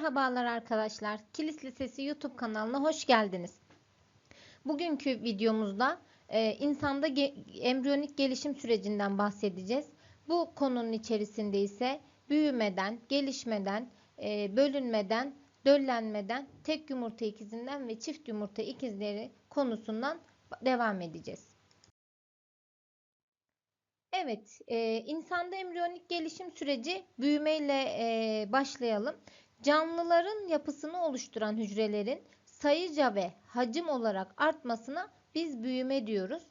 Merhabalar arkadaşlar. Kilis Lisesi YouTube kanalına hoş geldiniz. Bugünkü videomuzda e, insanda ge- embriyonik gelişim sürecinden bahsedeceğiz. Bu konunun içerisinde ise büyümeden, gelişmeden, e, bölünmeden, döllenmeden, tek yumurta ikizinden ve çift yumurta ikizleri konusundan devam edeceğiz. Evet, e, insanda embriyonik gelişim süreci büyümeyle e, başlayalım. Canlıların yapısını oluşturan hücrelerin sayıca ve hacim olarak artmasına biz büyüme diyoruz.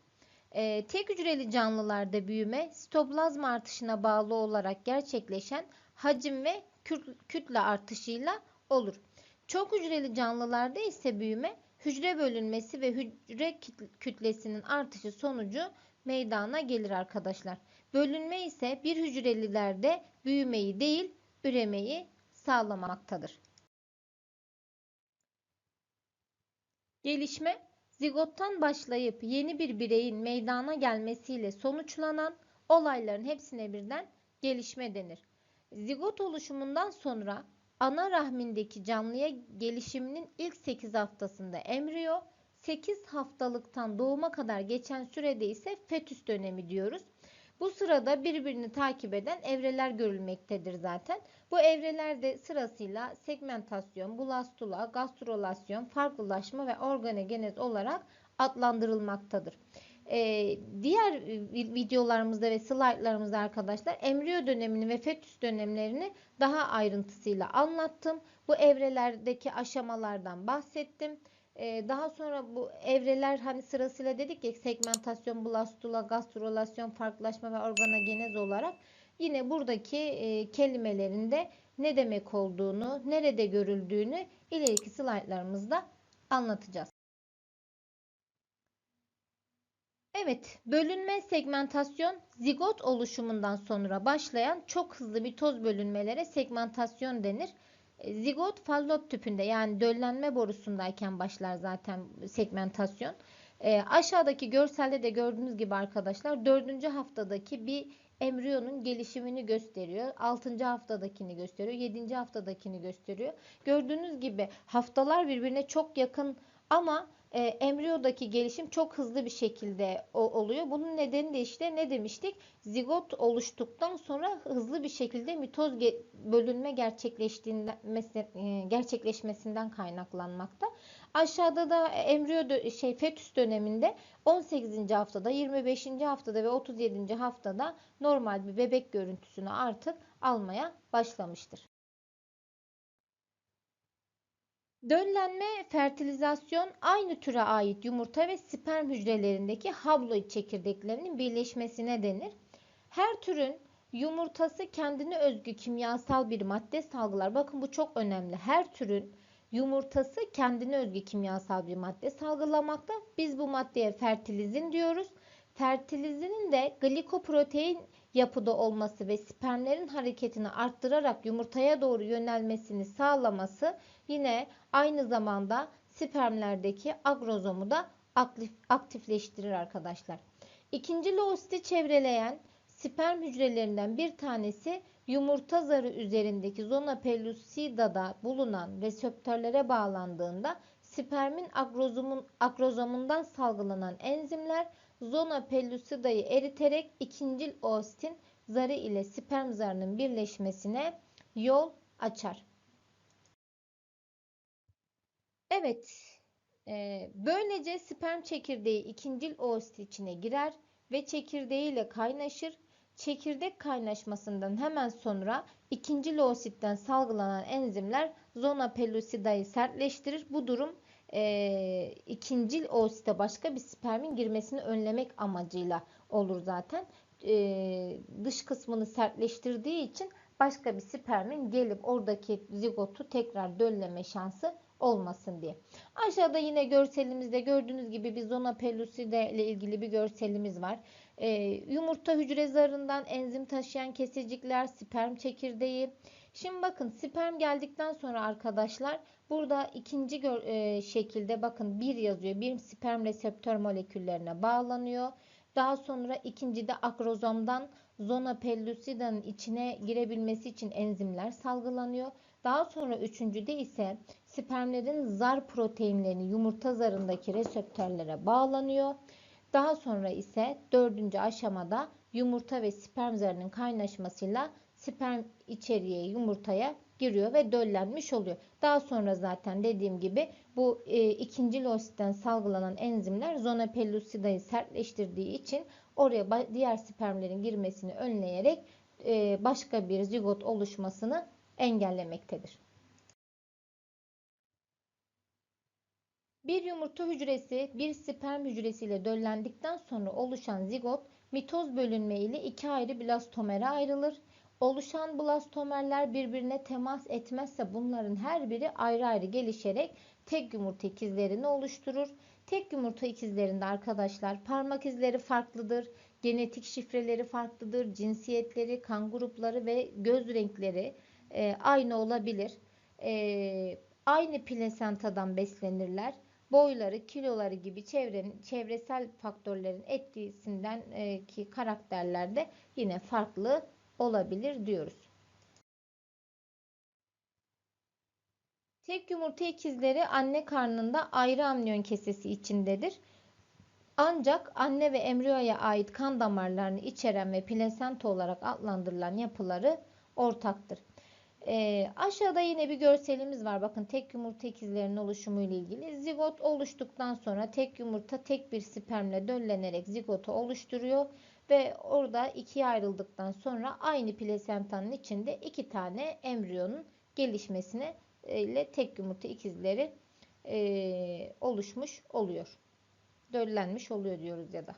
E, tek hücreli canlılarda büyüme sitoplazma artışına bağlı olarak gerçekleşen hacim ve kütle artışıyla olur. Çok hücreli canlılarda ise büyüme hücre bölünmesi ve hücre kütlesinin artışı sonucu meydana gelir arkadaşlar. Bölünme ise bir hücrelilerde büyümeyi değil üremeyi sağlamaktadır. Gelişme zigottan başlayıp yeni bir bireyin meydana gelmesiyle sonuçlanan olayların hepsine birden gelişme denir. Zigot oluşumundan sonra ana rahmindeki canlıya gelişiminin ilk 8 haftasında embriyo, 8 haftalıktan doğuma kadar geçen sürede ise fetüs dönemi diyoruz. Bu sırada birbirini takip eden evreler görülmektedir zaten. Bu evreler de sırasıyla segmentasyon, blastula, gastrolasyon, farklılaşma ve organogenez olarak adlandırılmaktadır. Ee, diğer videolarımızda ve slaytlarımızda arkadaşlar embriyo dönemini ve fetüs dönemlerini daha ayrıntısıyla anlattım. Bu evrelerdeki aşamalardan bahsettim. Ee, daha sonra bu evreler hani sırasıyla dedik ya segmentasyon, blastula, gastrolasyon, farklılaşma ve organogenez olarak yine buradaki e, kelimelerin de ne demek olduğunu, nerede görüldüğünü ileriki slaytlarımızda anlatacağız. Evet, bölünme segmentasyon zigot oluşumundan sonra başlayan çok hızlı bir toz bölünmelere segmentasyon denir. E, zigot fallop tüpünde yani döllenme borusundayken başlar zaten segmentasyon. E, aşağıdaki görselde de gördüğünüz gibi arkadaşlar 4. haftadaki bir embriyonun gelişimini gösteriyor. 6. haftadakini gösteriyor. 7. haftadakini gösteriyor. Gördüğünüz gibi haftalar birbirine çok yakın ama e, embriyodaki gelişim çok hızlı bir şekilde o, oluyor. Bunun nedeni de işte ne demiştik? Zigot oluştuktan sonra hızlı bir şekilde mitoz ge- bölünme gerçekleştiğinden e, gerçekleşmesinden kaynaklanmakta. Aşağıda da embriyo şey fetüs döneminde 18. haftada, 25. haftada ve 37. haftada normal bir bebek görüntüsünü artık almaya başlamıştır. Döllenme, fertilizasyon aynı türe ait yumurta ve sperm hücrelerindeki habloid çekirdeklerinin birleşmesine denir. Her türün yumurtası kendine özgü kimyasal bir madde salgılar. Bakın bu çok önemli. Her türün yumurtası kendine özgü kimyasal bir madde salgılamakta. Biz bu maddeye fertilizin diyoruz. Fertilizinin de glikoprotein yapıda olması ve spermlerin hareketini arttırarak yumurtaya doğru yönelmesini sağlaması yine aynı zamanda spermlerdeki agrozomu da aktifleştirir arkadaşlar. İkinci loositi çevreleyen sperm hücrelerinden bir tanesi yumurta zarı üzerindeki zona pellucida'da bulunan reseptörlere bağlandığında spermin agrozomun, agrozomundan salgılanan enzimler zona pellucida'yı eriterek ikincil oositin zarı ile sperm zarının birleşmesine yol açar. Evet, e, böylece sperm çekirdeği ikincil oosit içine girer ve çekirdeğiyle kaynaşır. Çekirdek kaynaşmasından hemen sonra ikinci oositten salgılanan enzimler zona pellucida'yı sertleştirir. Bu durum e, ikincil oosite başka bir spermin girmesini önlemek amacıyla olur zaten. E, dış kısmını sertleştirdiği için başka bir spermin gelip oradaki zigotu tekrar dölleme şansı olmasın diye. Aşağıda yine görselimizde gördüğünüz gibi bir zona pellucida ile ilgili bir görselimiz var. Ee, yumurta hücre zarından enzim taşıyan kesecikler, sperm çekirdeği. Şimdi bakın sperm geldikten sonra arkadaşlar burada ikinci e, şekilde bakın bir yazıyor. Bir sperm reseptör moleküllerine bağlanıyor. Daha sonra ikinci de akrozomdan zona pellucida'nın içine girebilmesi için enzimler salgılanıyor Daha sonra üçüncüde ise spermlerin zar proteinlerini yumurta zarındaki reseptörlere bağlanıyor. Daha sonra ise dördüncü aşamada yumurta ve sperm zarının kaynaşmasıyla sperm içeriye yumurtaya giriyor ve döllenmiş oluyor. Daha sonra zaten dediğim gibi bu e, ikinci lositten salgılanan enzimler zona pellucida'yı sertleştirdiği için oraya diğer spermlerin girmesini önleyerek e, başka bir zigot oluşmasını engellemektedir. Bir yumurta hücresi bir sperm hücresiyle döllendikten sonra oluşan zigot mitoz bölünme ile iki ayrı blastomere ayrılır. Oluşan blastomerler birbirine temas etmezse bunların her biri ayrı ayrı gelişerek tek yumurta ikizlerini oluşturur. Tek yumurta ikizlerinde arkadaşlar parmak izleri farklıdır, genetik şifreleri farklıdır, cinsiyetleri, kan grupları ve göz renkleri e, aynı olabilir. E, aynı plasentadan beslenirler. Boyları, kiloları gibi çevrenin, çevresel faktörlerin etkisinden e, ki karakterlerde yine farklı olabilir diyoruz. Tek yumurta ikizleri anne karnında ayrı amniyon kesesi içindedir. Ancak anne ve embriyoya ait kan damarlarını içeren ve plasenta olarak adlandırılan yapıları ortaktır. E, aşağıda yine bir görselimiz var. Bakın tek yumurta ikizlerinin oluşumu ile ilgili. Zigot oluştuktan sonra tek yumurta tek bir spermle döllenerek zigotu oluşturuyor. Ve orada ikiye ayrıldıktan sonra aynı plasentanın içinde iki tane embriyonun gelişmesine e, ile tek yumurta ikizleri e, oluşmuş oluyor. Döllenmiş oluyor diyoruz ya da.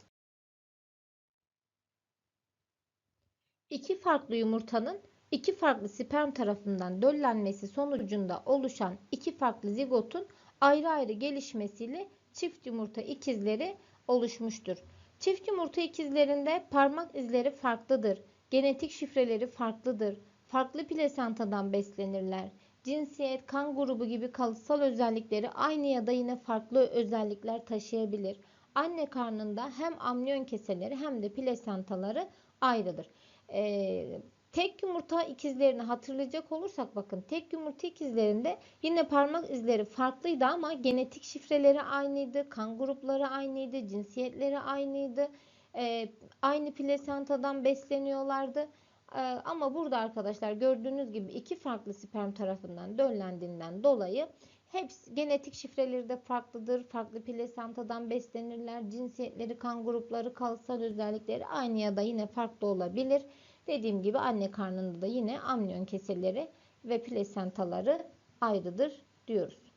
İki farklı yumurtanın iki farklı sperm tarafından döllenmesi sonucunda oluşan iki farklı zigotun ayrı ayrı gelişmesiyle çift yumurta ikizleri oluşmuştur. Çift yumurta ikizlerinde parmak izleri farklıdır. Genetik şifreleri farklıdır. Farklı plasentadan beslenirler. Cinsiyet, kan grubu gibi kalıtsal özellikleri aynı ya da yine farklı özellikler taşıyabilir. Anne karnında hem amniyon keseleri hem de plasentaları ayrıdır. Ee, Tek yumurta ikizlerini hatırlayacak olursak bakın tek yumurta ikizlerinde yine parmak izleri farklıydı ama genetik şifreleri aynıydı, kan grupları aynıydı, cinsiyetleri aynıydı. E, aynı plasentadan besleniyorlardı. E, ama burada arkadaşlar gördüğünüz gibi iki farklı sperm tarafından döllendiğinden dolayı hepsi genetik şifreleri de farklıdır. Farklı plasentadan beslenirler. Cinsiyetleri, kan grupları, kalsal özellikleri aynı ya da yine farklı olabilir. Dediğim gibi anne karnında da yine amniyon keseleri ve plasentaları ayrıdır diyoruz.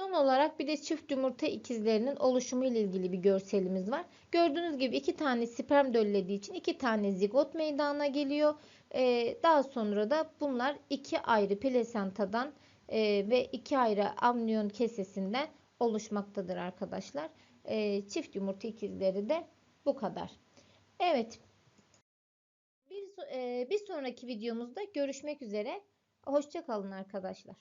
Son olarak bir de çift yumurta ikizlerinin oluşumu ile ilgili bir görselimiz var. Gördüğünüz gibi iki tane sperm döllediği için iki tane zigot meydana geliyor. Ee, daha sonra da bunlar iki ayrı plasentadan e, ve iki ayrı amniyon kesesinden oluşmaktadır arkadaşlar e, çift yumurta ikizleri de bu kadar. Evet. Bir, e, bir sonraki videomuzda görüşmek üzere. Hoşçakalın arkadaşlar.